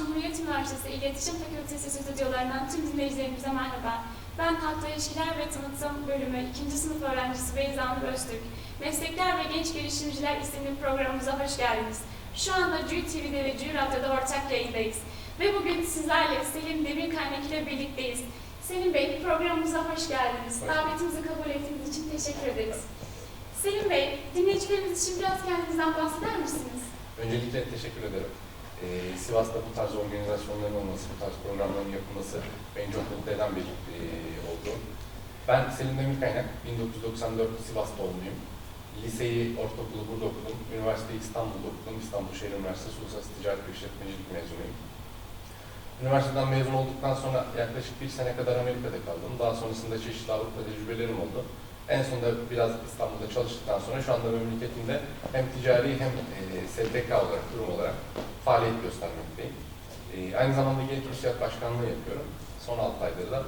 Cumhuriyet Üniversitesi İletişim Fakültesi stüdyolarından tüm dinleyicilerimize merhaba. Ben Halkla İlişkiler ve Tanıtım bölümü 2. sınıf öğrencisi Beyza Nur Öztürk. Meslekler ve Genç Girişimciler isimli programımıza hoş geldiniz. Şu anda Cüy TV'de ve Cüy Radyo'da ortak yayındayız. Ve bugün sizlerle Selim Demirkaynak ile birlikteyiz. Selim Bey, programımıza hoş geldiniz. Davetimizi kabul ettiğiniz için teşekkür ederiz. Selim Bey, dinleyicilerimiz için biraz kendinizden bahseder misiniz? Öncelikle teşekkür ederim. Ee, Sivas'ta bu tarz organizasyonların olması, bu tarz programların yapılması beni çok mutlu eden bir e, oldu. Ben Selim Demirkaynak, 1994 Sivas doğumluyum. Liseyi, ortaokulu burada okudum. Üniversiteyi İstanbul'da okudum. İstanbul Şehir Üniversitesi Uluslararası Ticaret ve İşletmecilik mezunuyum. Üniversiteden mezun olduktan sonra yaklaşık bir sene kadar Amerika'da kaldım. Daha sonrasında çeşitli Avrupa tecrübelerim oldu. En sonunda biraz İstanbul'da çalıştıktan sonra şu anda memleketimde hem ticari hem e, STK olarak, kurum olarak faaliyet göstermekteyim. E, aynı zamanda Genç Müsiyat Başkanlığı yapıyorum. Son 6 aydır da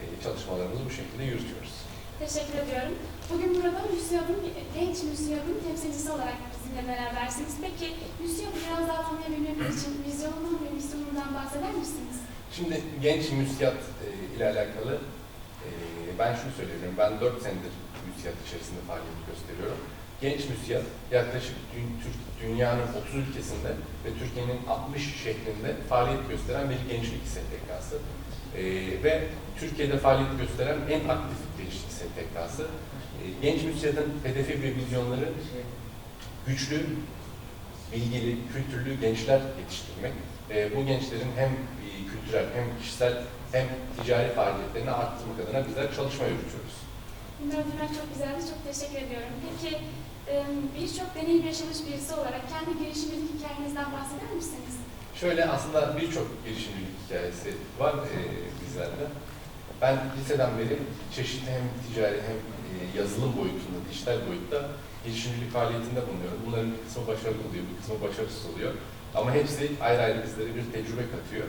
e, çalışmalarımızı bu şekilde yürütüyoruz. Teşekkür ediyorum. Bugün burada MÜSİAD'ın, genç MÜSİAD'ın temsilcisi olarak bizimle berabersiniz. Peki MÜSİAD'ı biraz daha tanıyabilmemiz için vizyonundan ve misyonundan bahseder misiniz? Şimdi genç müsiyat e, ile alakalı e, ben şunu söylüyorum. Ben 4 senedir müsiyat içerisinde faaliyet gösteriyorum. Genç müsiyat yaklaşık dünyanın 30 ülkesinde ve Türkiye'nin 60 şehrinde faaliyet gösteren bir gençlik STK'sı. E, ve Türkiye'de faaliyet gösteren en aktif gençlik STK'sı. E, genç müsiyatın hedefi ve vizyonları güçlü, bilgili, kültürlü gençler yetiştirmek. E, bu gençlerin hem e, kültürel hem kişisel hem ticari faaliyetlerini arttırmak adına bizler çalışma yürütüyoruz. Duymak çok güzeldi. Çok teşekkür ediyorum. Peki birçok deneyim yaşamış birisi olarak kendi girişimcilik hikayenizden bahseder misiniz? Şöyle aslında birçok girişimcilik hikayesi var e, bizlerde. Ben liseden beri çeşitli hem ticari hem e, yazılım boyutunda, dijital boyutta girişimcilik faaliyetinde bulunuyorum. Bunların bir kısmı başarılı oluyor, bir kısmı başarısız oluyor. Ama hepsi ayrı ayrı bizlere bir tecrübe katıyor.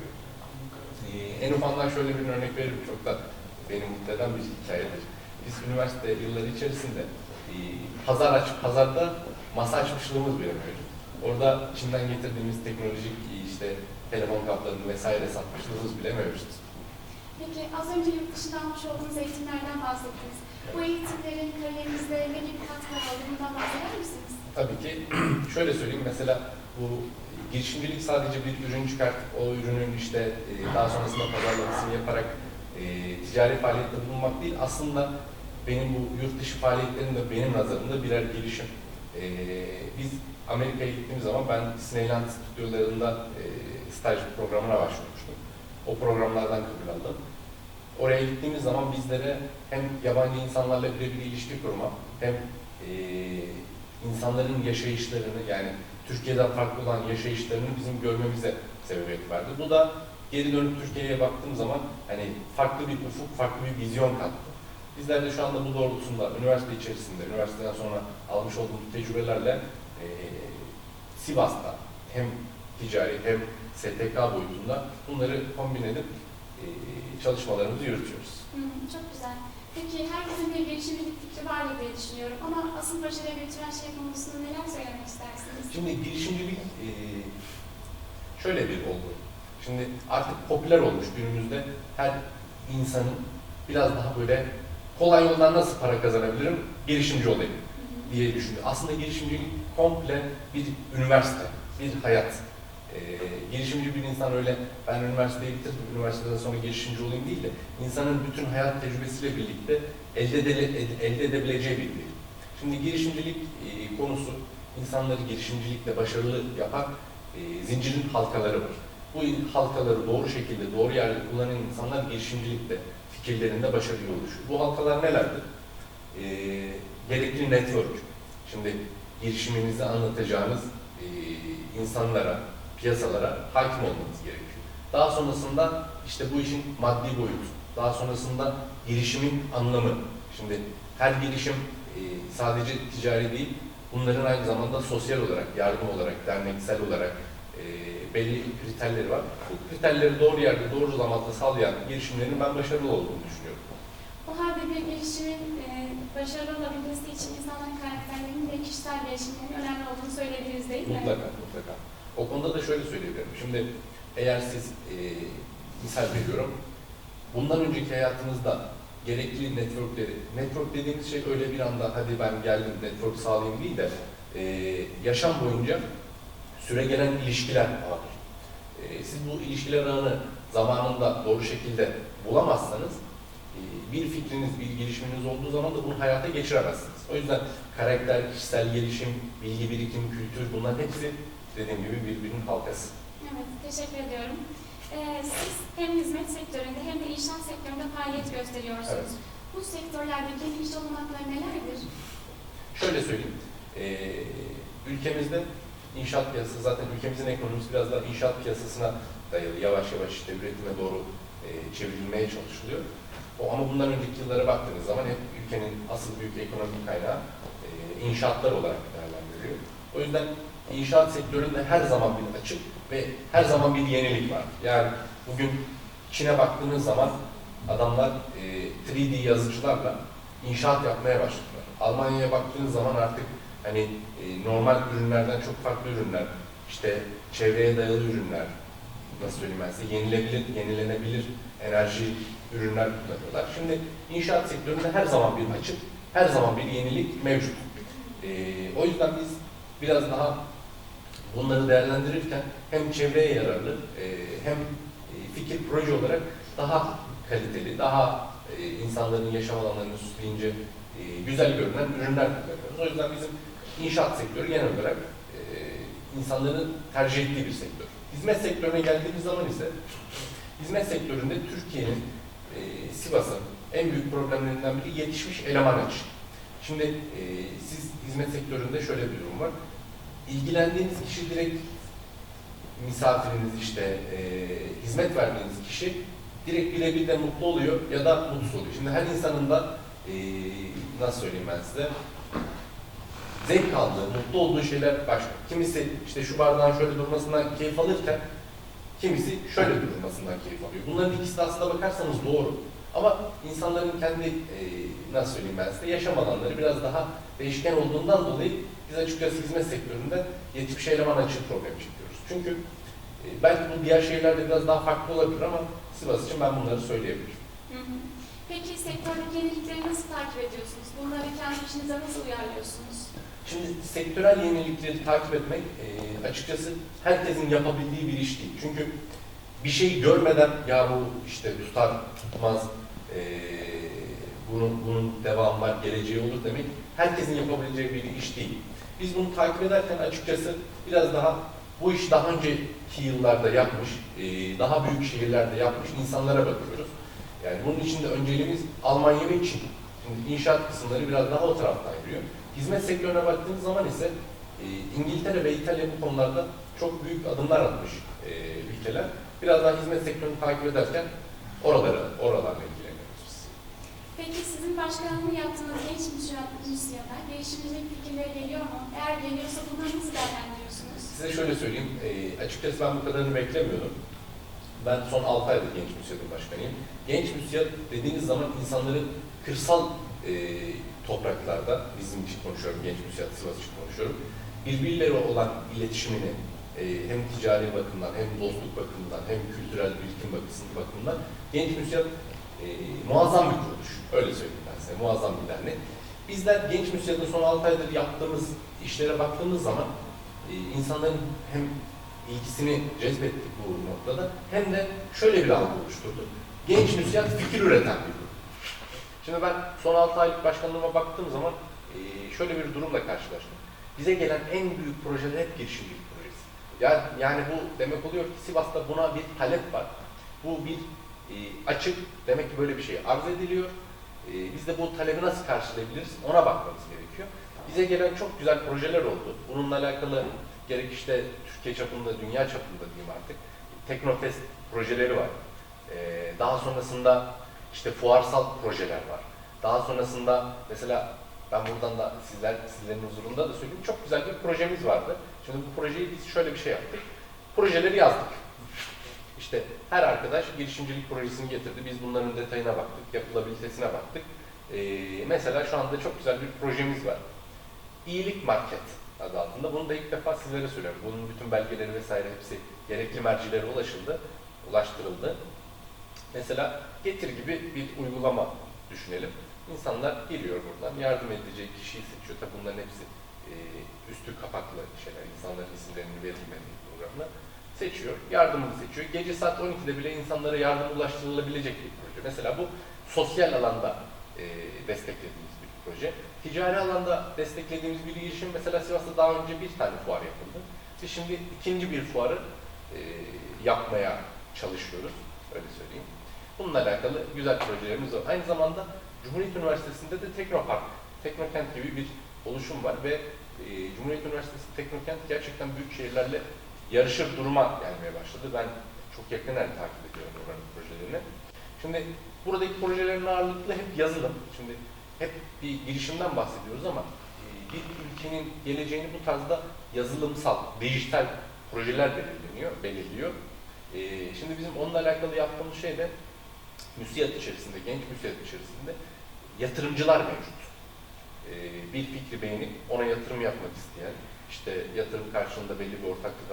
E, en ufağından şöyle bir örnek veririm, çok da beni mutlu eden bir hikayedir. Biz üniversite yılları içerisinde pazar aç, pazarda masa açmışlığımız bile mevcut. Orada Çin'den getirdiğimiz teknolojik işte telefon kaplarını vesaire satmışlığımız bile mevcut. Peki az önce yurt dışında almış olduğunuz eğitimlerden bahsettiniz. Bu eğitimlerin kariyerinizde ne gibi katkılar oldu? Bundan bahseder misiniz? Tabii ki şöyle söyleyeyim mesela bu girişimcilik sadece bir ürün çıkartıp o ürünün işte e, daha sonrasında pazarlamasını yaparak e, ticari faaliyette bulunmak değil. Aslında benim bu yurt dışı faaliyetlerim de benim nazarımda birer girişim. E, biz Amerika'ya gittiğimiz zaman ben Disneyland stüdyolarında e, staj programına başvurmuştum. O programlardan kabul aldım. Oraya gittiğimiz zaman bizlere hem yabancı insanlarla birebir ilişki kurma hem e, insanların yaşayışlarını yani Türkiye'den farklı olan yaşayışlarını bizim görmemize sebebiyet verdi. Bu da geri dönüp Türkiye'ye baktığım zaman hani farklı bir ufuk, farklı bir vizyon kattı. Bizler de şu anda bu doğrultusunda üniversite içerisinde, üniversiteden sonra almış olduğumuz tecrübelerle e, Sivas'ta hem ticari hem STK boyutunda bunları kombin edip e, çalışmalarımızı yürütüyoruz. Hı, çok güzel. Peki herkesin bir girişimcilik fikri vardır diye düşünüyorum ama asıl başarıya götüren şey konusunda neler söylemek istersiniz? Şimdi girişimcilik e, şöyle bir olgu. Şimdi artık popüler olmuş günümüzde her insanın biraz daha böyle kolay yoldan nasıl para kazanabilirim, girişimci olayım diye düşünüyor. Aslında girişimcilik komple bir üniversite, bir hayat. Ee, girişimci bir insan öyle ben üniversiteyi bitirdim, üniversiteden sonra girişimci olayım değil de insanın bütün hayat tecrübesiyle birlikte elde, edele- ed- elde edebileceği bir bilgi. Şimdi girişimcilik e, konusu insanları girişimcilikle başarılı yapan e, zincirin halkaları var. Bu halkaları doğru şekilde, doğru yerde kullanan insanlar girişimcilikte fikirlerinde başarılı oluşuyor. Bu halkalar nelerdir? E, gerekli network. Şimdi girişiminizi anlatacağınız e, insanlara, piyasalara hakim olmanız gerekiyor. Daha sonrasında işte bu işin maddi boyutu, daha sonrasında girişimin anlamı. Şimdi her girişim e, sadece ticari değil, bunların aynı zamanda sosyal olarak, yardım olarak, derneksel olarak e, belli kriterleri var. Bu kriterleri doğru yerde, doğru zamanda sağlayan girişimlerin ben başarılı olduğunu düşünüyorum. O halde bir girişimin e, başarılı olabilmesi için insanların karakterlerinin ve kişisel gelişimlerinin önemli olduğunu söyleyebiliriz değil mi? Mutlaka, mutlaka. O konuda da şöyle söyleyebilirim. Şimdi eğer siz e, misal veriyorum, bundan önceki hayatınızda gerekli networkleri, network dediğimiz şey öyle bir anda hadi ben geldim network sağlayayım değil de e, yaşam boyunca süre gelen ilişkiler vardır. E, siz bu ilişkiler ağını zamanında doğru şekilde bulamazsanız e, bir fikriniz, bir gelişiminiz olduğu zaman da bunu hayata geçiremezsiniz. O yüzden karakter, kişisel gelişim, bilgi birikim, kültür bunların hepsi dediğim gibi birbirinin halkası. Evet, teşekkür ediyorum. Ee, siz hem hizmet sektöründe hem de inşaat sektöründe faaliyet gösteriyorsunuz. Evet. Bu sektörlerdeki iş olanakları nelerdir? Şöyle söyleyeyim, e, ülkemizde inşaat piyasası zaten ülkemizin ekonomisi biraz daha inşaat piyasasına dayalı. Yavaş yavaş işte üretime doğru e, çevrilmeye çalışılıyor. O, ama bundan önceki yıllara baktığınız zaman hep ülkenin asıl büyük ekonomik kaynağı e, inşaatlar olarak değerlendiriliyor. O yüzden inşaat sektöründe her zaman bir açık ve her zaman bir yenilik var. Yani bugün Çin'e baktığınız zaman adamlar e, 3D yazıcılarla inşaat yapmaya başladılar. Almanya'ya baktığınız zaman artık hani e, normal ürünlerden çok farklı ürünler, işte çevreye dayalı ürünler, nasıl söyleyeyim ben size, yenilebilir, yenilenebilir enerji ürünler kullanıyorlar. Şimdi inşaat sektöründe her zaman bir açık, her zaman bir yenilik mevcut. E, o yüzden biz biraz daha bunları değerlendirirken hem çevreye yararlı e, hem e, fikir proje olarak daha kaliteli, daha e, insanların yaşam alanlarını süsleyince e, güzel görünen ürünler kullanıyoruz. O yüzden bizim inşaat sektörü genel olarak e, insanların tercih ettiği bir sektör. Hizmet sektörüne geldiğimiz zaman ise hizmet sektöründe Türkiye'nin e, Sivas'ın en büyük problemlerinden biri yetişmiş eleman açığı. Şimdi e, siz hizmet sektöründe şöyle bir durum var. İlgilendiğiniz kişi direkt misafiriniz işte e, hizmet verdiğiniz kişi direkt birebir de mutlu oluyor ya da mutsuz oluyor. Şimdi her insanın da e, nasıl söyleyeyim ben size zevk aldığı, mutlu olduğu şeyler başka. Kimisi işte şu bardağın şöyle durmasından keyif alırken kimisi şöyle durmasından keyif alıyor. Bunların ikisi de aslında bakarsanız doğru. Ama insanların kendi e, nasıl söyleyeyim ben size yaşam alanları biraz daha değişken olduğundan dolayı biz açıkçası hizmet sektöründe yetişmiş eleman açığı problemi çekiyoruz. Çünkü e, belki bu diğer şehirlerde biraz daha farklı olabilir ama Sivas için ben bunları söyleyebilirim. Hı hı. Peki sektördeki yenilikleri nasıl takip ediyorsunuz? Bunları kendi işinize nasıl uyarlıyorsunuz? Şimdi sektörel yenilikleri takip etmek e, açıkçası herkesin yapabildiği bir iş değil. Çünkü bir şeyi görmeden ya bu işte tutar tutmaz e, bunun, bunun devamı var, geleceği olur demek herkesin yapabileceği bir iş değil. Biz bunu takip ederken açıkçası biraz daha bu işi daha önceki yıllarda yapmış, e, daha büyük şehirlerde yapmış insanlara bakıyoruz. Yani bunun için de önceliğimiz Almanya ve Çin. Şimdi inşaat kısımları biraz daha o taraftan yürüyor. Hizmet sektörüne baktığımız zaman ise e, İngiltere ve İtalya bu konularda çok büyük adımlar atmış e, ülkeler. Biraz daha hizmet sektörünü takip ederken oralara, oralarla ilgileniyoruz. Peki sizin başkanlığını yaptığınız genç müzisyenler değişimcilik fikirleri geliyor mu? Eğer geliyorsa bunları nasıl değerlendiriyorsunuz? Size şöyle söyleyeyim, e, açıkçası ben bu kadarını beklemiyordum. Ben son 6 aydır Genç Müsiyat'ın başkanıyım. Genç Müsiyat dediğiniz zaman insanların kırsal e, topraklarda, bizim için konuşuyorum, Genç Müsiyat Sivas için konuşuyorum, birbirleri olan iletişimini e, hem ticari bakımdan, hem dostluk bakımından, hem kültürel birikim bakımından, Genç Müsiyat e, muazzam bir kuruluş. Öyle söyleyeyim ben size, muazzam bir dernek. Bizler Genç Müsiyat'ın son 6 aydır yaptığımız işlere baktığımız zaman e, insanların hem ilgisini cezbettik bu noktada hem de şöyle bir algı oluşturdu. Genç müsiyat fikir üreten bir grup. Şimdi ben son 6 aylık başkanlığıma baktığım zaman e, şöyle bir durumla karşılaştım. Bize gelen en büyük projeler hep girişimcilik projesi. Yani, yani bu demek oluyor ki Sivas'ta buna bir talep var. Bu bir e, açık, demek ki böyle bir şey arz ediliyor. E, biz de bu talebi nasıl karşılayabiliriz ona bakmamız gerekiyor. Bize gelen çok güzel projeler oldu. Bununla alakalı gerek işte Türkiye çapında, dünya çapında diyeyim artık Teknofest projeleri var. Daha sonrasında işte fuarsal projeler var. Daha sonrasında mesela ben buradan da sizler sizlerin huzurunda da söyleyeyim çok güzel bir projemiz vardı. Şimdi bu projeyi biz şöyle bir şey yaptık. Projeleri yazdık. İşte her arkadaş girişimcilik projesini getirdi. Biz bunların detayına baktık, yapılabilitesine baktık. Ee, mesela şu anda çok güzel bir projemiz var. İyilik Market adı altında. Bunu da ilk defa sizlere söylüyorum. Bunun bütün belgeleri vesaire hepsi gerekli mercilere ulaşıldı, ulaştırıldı. Mesela Getir gibi bir uygulama düşünelim. İnsanlar geliyor buradan, yardım edecek kişiyi seçiyor. Tabii bunların hepsi e, üstü kapaklı şeyler, insanların isimlerinin verilmediği programda seçiyor, yardımını seçiyor. Gece saat 12'de bile insanlara yardım ulaştırılabilecek bir proje. Mesela bu sosyal alanda e, desteklediğimiz bir proje. Ticari alanda desteklediğimiz bir girişim mesela Sivas'ta daha önce bir tane fuar yapıldı. Biz şimdi ikinci bir fuarı e, yapmaya çalışıyoruz, öyle söyleyeyim. Bununla alakalı güzel projelerimiz var. Aynı zamanda Cumhuriyet Üniversitesi'nde de Teknopark, Teknokent gibi bir oluşum var ve e, Cumhuriyet Üniversitesi Teknokent gerçekten büyük şehirlerle yarışır duruma gelmeye başladı. Ben çok yakından takip ediyorum oranın projelerini. Şimdi buradaki projelerin ağırlıklı hep yazılım. Şimdi hep bir girişimden bahsediyoruz ama e, bir ülkenin geleceğini bu tarzda yazılımsal, dijital projeler belirleniyor, belirliyor. E, Şimdi bizim onunla alakalı yaptığımız şey de müsiyat içerisinde, genç müsiyat içerisinde yatırımcılar mevcut. E, Bir fikri beğenip ona yatırım yapmak isteyen, işte yatırım karşılığında belli bir ortaklık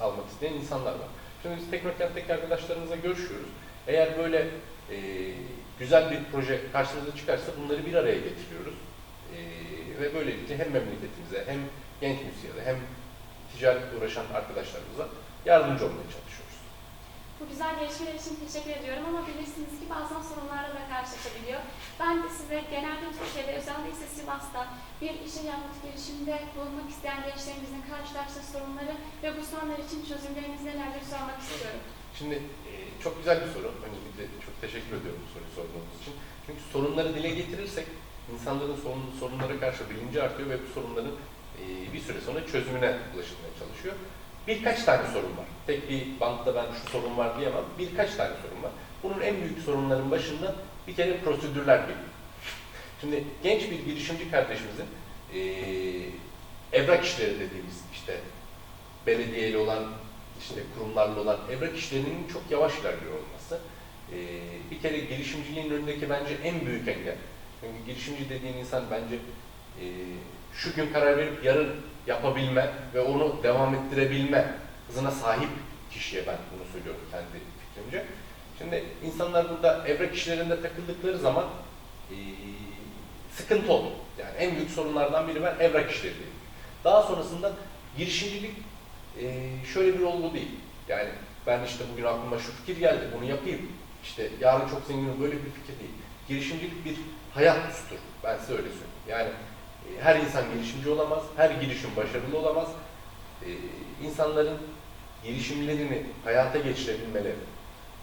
almak, isteyen insanlar var. Şimdi biz Teknokent'teki arkadaşlarımızla görüşüyoruz. Eğer böyle e, güzel bir proje karşımıza çıkarsa bunları bir araya getiriyoruz. E, ve böylelikle hem memleketimize hem genç müziğe hem ticaretle uğraşan arkadaşlarımıza yardımcı olmaya çalışıyoruz. Bu güzel gelişmeler için teşekkür ediyorum ama bilirsiniz ki bazen sorunlarla da karşılaşabiliyor. Ben de size genelde Türkiye'de özellikle Sivas'ta bir işe yahut girişimde bulunmak isteyen gençlerimizin karşılaştığı sorunları ve bu sorunlar için çözümleriniz nelerdir sormak istiyorum. Şimdi e, çok güzel bir soru. Öncelikle çok teşekkür ediyorum bu soruyu sorduğunuz için. Çünkü sorunları dile getirirsek insanların sorun, sorunlara karşı bilinci artıyor ve bu sorunların e, bir süre sonra çözümüne ulaşılmaya çalışıyor. Birkaç tane sorun var. Tek bir bantta ben şu sorun var diyemem. Birkaç tane sorun var. Bunun en büyük sorunların başında bir kere prosedürler geliyor. Şimdi genç bir girişimci kardeşimizin e, evrak işleri dediğimiz işte belediyeyle olan işte kurumlarla olan evrak işlerinin çok yavaş ilerliyor olması. e, bir kere girişimciliğin önündeki bence en büyük engel. Çünkü girişimci dediğin insan bence e, şu gün karar verip yarın yapabilme ve onu devam ettirebilme hızına sahip kişiye ben bunu söylüyorum kendi fikrimce. Şimdi insanlar burada evrak işlerinde takıldıkları zaman e, sıkıntı oldu. Yani en büyük sorunlardan biri ben evrak işleri. Daha sonrasında girişimcilik e, şöyle bir olgu değil. Yani ben işte bugün aklıma şu fikir geldi, bunu yapayım. İşte yarın çok zenginim böyle bir fikir değil. Girişimcilik bir hayat düsturu. Ben size öyle söyleyeyim. Yani her insan girişimci olamaz, her girişim başarılı olamaz. E, insanların girişimlerini hayata geçirebilmeleri,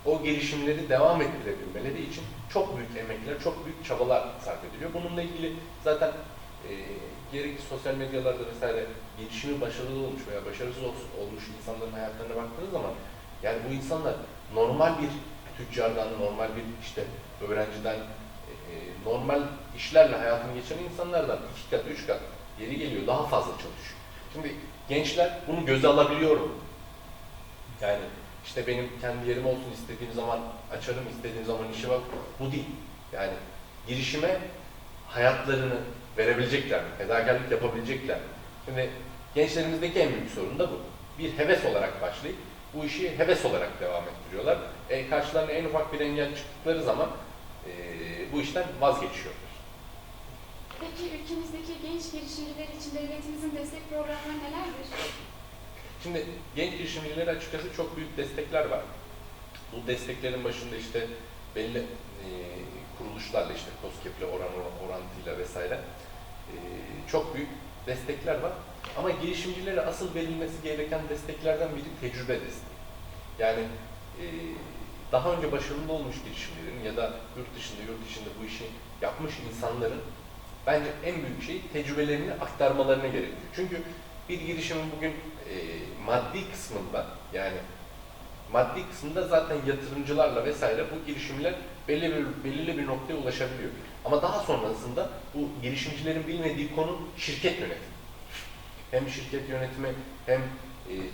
o girişimleri devam ettirebilmeleri için çok büyük emekler, çok büyük çabalar sarf ediliyor. Bununla ilgili zaten e, gerek sosyal medyalarda vesaire girişimi başarılı olmuş veya başarısız olmuş insanların hayatlarına baktığınız zaman yani bu insanlar normal bir tüccardan, normal bir işte öğrenciden, e, normal işlerle hayatını geçiren insanlardan iki kat, üç kat geri geliyor, daha fazla çalışıyor. Şimdi gençler bunu göze alabiliyor mu? Yani işte benim kendi yerim olsun istediğim zaman açarım, istediğim zaman işe bak. Bu değil. Yani girişime hayatlarını verebilecekler mi? Fedakarlık yapabilecekler mi? Şimdi gençlerimizdeki en büyük sorun da bu. Bir heves olarak başlayıp bu işi heves olarak devam ettiriyorlar. E, karşılarına en ufak bir engel çıktıkları zaman e, bu işten vazgeçiyorlar. Peki ülkemizdeki genç girişimciler için devletimizin destek programları nelerdir? Şimdi genç girişimcilere açıkçası çok büyük destekler var. Bu desteklerin başında işte belli e, kuruluşlarla işte COSGAP'le oran orantıyla vesaire e, çok büyük destekler var. Ama girişimcilere asıl verilmesi gereken desteklerden biri tecrübe desteği. Yani e, daha önce başarılı olmuş girişimlerin ya da yurt dışında yurt dışında bu işi yapmış insanların bence en büyük şey tecrübelerini aktarmalarına gerekiyor. Çünkü bir girişimin bugün e, maddi kısmında yani maddi kısmında zaten yatırımcılarla vesaire bu girişimler belli bir, belirli bir noktaya ulaşabiliyor. Ama daha sonrasında bu girişimcilerin bilmediği konu şirket yönetimi. Hem şirket yönetimi hem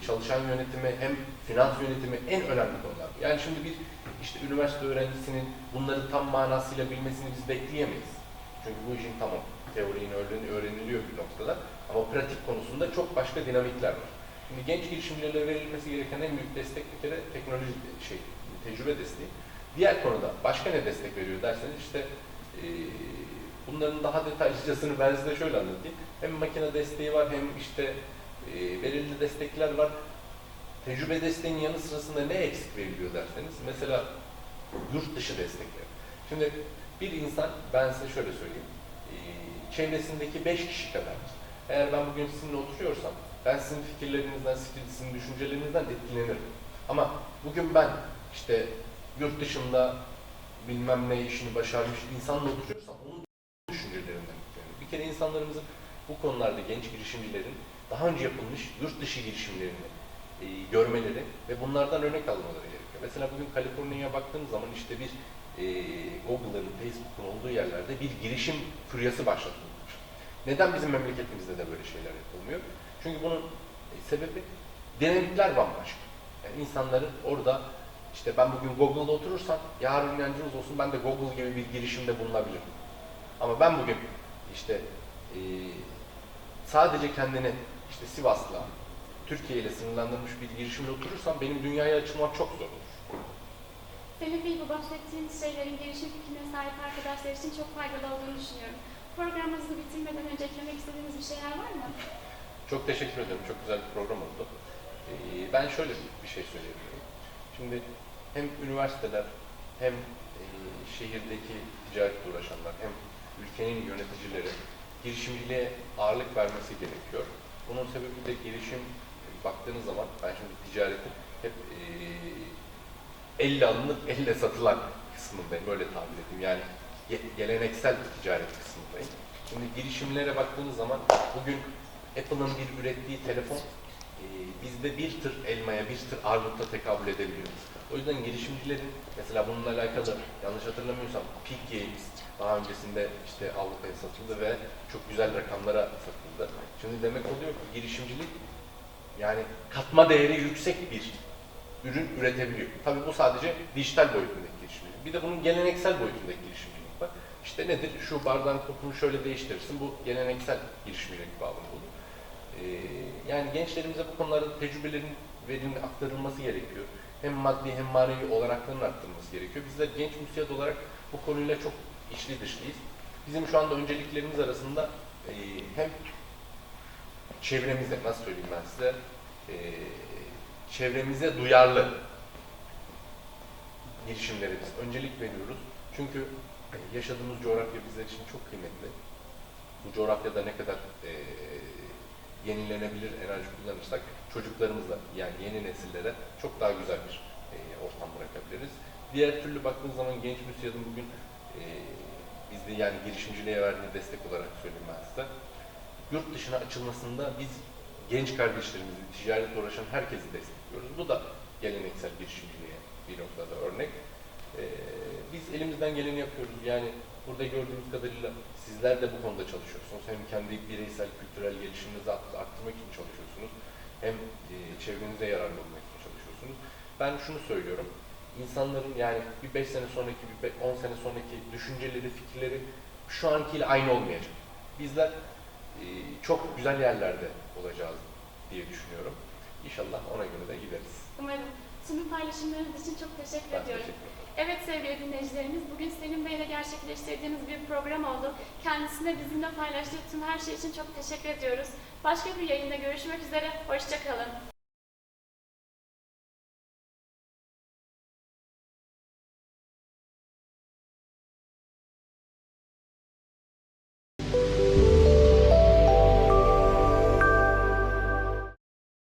çalışan yönetimi hem finans yönetimi en önemli konular. Yani şimdi bir işte üniversite öğrencisinin bunları tam manasıyla bilmesini biz bekleyemeyiz. Çünkü bu işin tamam teoriğini öğren- öğreniliyor bir noktada ama pratik konusunda çok başka dinamikler var. Şimdi genç girişimcilere verilmesi gereken en büyük destek bir kere teknoloji şey, tecrübe desteği. Diğer konuda başka ne destek veriyor derseniz işte e, bunların daha detaylıcasını ben size şöyle anlatayım. Hem makine desteği var hem işte e, belirli destekler var. Tecrübe desteğinin yanı sırasında ne eksik veriliyor derseniz mesela yurt dışı destekler. Şimdi bir insan ben size şöyle söyleyeyim. e, çevresindeki 5 kişi kadar. Eğer ben bugün sizinle oturuyorsam ben sizin fikirlerinizden, sizin düşüncelerinizden etkilenirim. Ama bugün ben işte yurt dışında bilmem ne işini başarmış insanla oturuyorsam onun düşüncelerinden etkilenirim. Bir kere insanlarımızın bu konularda genç girişimcilerin daha önce yapılmış yurt dışı girişimlerini e, görmeleri ve bunlardan örnek almaları gerekiyor. Mesela bugün Kaliforniya'ya baktığımız zaman işte bir e, Google'ın, Facebook'un olduğu yerlerde bir girişim furyası başlatılmış. Neden bizim memleketimizde de böyle şeyler yapılmıyor? Çünkü bunun e, sebebi dinamikler bambaşka. Yani insanların orada işte ben bugün Google'da oturursam yarın inancınız olsun ben de Google gibi bir girişimde bulunabilirim. Ama ben bugün işte e, sadece kendini işte Sivas'la, Türkiye ile sınırlandırmış bir girişimle oturursam benim dünyaya açılmak çok zor olur. Semih Bey bu bahsettiğiniz şeylerin gelişim fikrine sahip arkadaşlar için çok faydalı olduğunu düşünüyorum. Programımızı bitirmeden önce eklemek istediğiniz bir şeyler var mı? Çok teşekkür ederim. Çok güzel bir program oldu. Ee, ben şöyle bir şey söyleyebilirim. Şimdi hem üniversiteler hem e, şehirdeki ticaretle uğraşanlar hem ülkenin yöneticileri girişimciliğe ağırlık vermesi gerekiyor. Bunun sebebi de girişim baktığınız zaman ben şimdi ticaretin hep e, elle alınıp elle satılan kısmındayım. Öyle tabir edeyim. Yani ge- geleneksel ticaret kısmındayım. Şimdi girişimlere baktığınız zaman bugün Apple'ın bir ürettiği telefon e, bizde bir tır elmaya, bir tır armuta tekabül edebiliyor. O yüzden girişimcilerin mesela bununla alakalı yanlış hatırlamıyorsam Peak Games daha öncesinde işte Avrupa'ya satıldı ve çok güzel rakamlara satıldı. Şimdi demek oluyor ki girişimcilik yani katma değeri yüksek bir ürün üretebiliyor. Tabii bu sadece dijital boyutundaki girişimcilik. Bir de bunun geleneksel boyutundaki girişimcilik var. İşte nedir? Şu bardağın kopunu şöyle değiştirirsin. Bu geleneksel girişimcilik bağlamı olur. Ee, yani gençlerimize bu konularda tecrübelerin verilme, aktarılması gerekiyor. Hem maddi hem manevi olanakların arttırılması gerekiyor. Bizler genç müsiyat olarak bu konuyla çok içli dışlıyız. Bizim şu anda önceliklerimiz arasında e, hem çevremize, nasıl söyleyeyim ben size, e, çevremize duyarlı girişimlere biz öncelik veriyoruz. Çünkü e, yaşadığımız coğrafya bizler için çok kıymetli. Bu coğrafyada ne kadar e, yenilenebilir enerji kullanırsak çocuklarımıza yani yeni nesillere çok daha güzel bir e, ortam bırakabiliriz. Diğer türlü baktığınız zaman genç müsiyadın bugün e, bizde yani girişimciliğe verdiği destek olarak söyleyeyim. Yurt dışına açılmasında biz genç kardeşlerimizi, ticaretle uğraşan herkesi destekliyoruz. Bu da geleneksel girişimciliğe bir noktada örnek. Ee, biz elimizden geleni yapıyoruz. Yani burada gördüğümüz kadarıyla sizler de bu konuda çalışıyorsunuz. Hem kendi bireysel kültürel gelişiminizi art- arttırmak için çalışıyorsunuz. Hem e, çevrenize yararlı olmak için çalışıyorsunuz. Ben şunu söylüyorum. İnsanların yani bir 5 sene sonraki, bir 10 sene sonraki düşünceleri, fikirleri şu ankiyle aynı olmayacak. Bizler e, çok güzel yerlerde olacağız diye düşünüyorum. İnşallah ona göre de gideriz. Umarım. Tüm paylaşımlarınız için çok teşekkür Ben ediyorum. teşekkür. Evet sevgili dinleyicilerimiz, bugün Selim Bey ile gerçekleştirdiğimiz bir program oldu. Kendisine bizimle paylaştığı tüm her şey için çok teşekkür ediyoruz. Başka bir yayında görüşmek üzere, hoşçakalın.